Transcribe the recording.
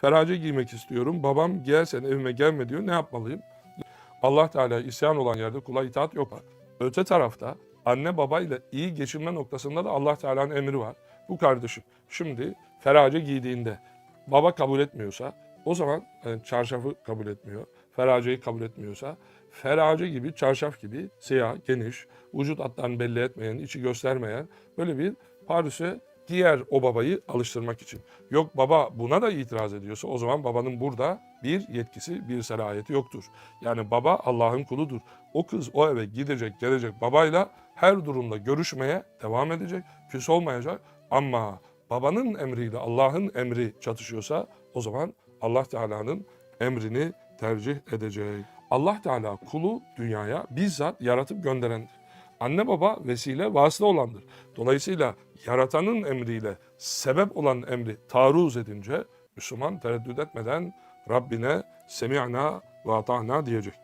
Ferace giymek istiyorum. Babam giyersen evime gelme diyor. Ne yapmalıyım? Allah Teala isyan olan yerde kula itaat yok. Öte tarafta anne babayla iyi geçinme noktasında da Allah Teala'nın emri var. Bu kardeşim şimdi ferace giydiğinde baba kabul etmiyorsa o zaman e, çarşafı kabul etmiyor. Feraceyi kabul etmiyorsa ferace gibi çarşaf gibi siyah, geniş, vücut hatlarını belli etmeyen, içi göstermeyen böyle bir parise diğer o babayı alıştırmak için. Yok baba buna da itiraz ediyorsa o zaman babanın burada bir yetkisi, bir selahiyeti yoktur. Yani baba Allah'ın kuludur. O kız o eve gidecek, gelecek babayla her durumda görüşmeye devam edecek, küs olmayacak. Ama babanın emriyle Allah'ın emri çatışıyorsa o zaman Allah Teala'nın emrini tercih edecek. Allah Teala kulu dünyaya bizzat yaratıp gönderendir. Anne baba vesile vasıta olandır. Dolayısıyla yaratanın emriyle sebep olan emri taarruz edince Müslüman tereddüt etmeden Rabbine semi'na ve ata'na diyecek.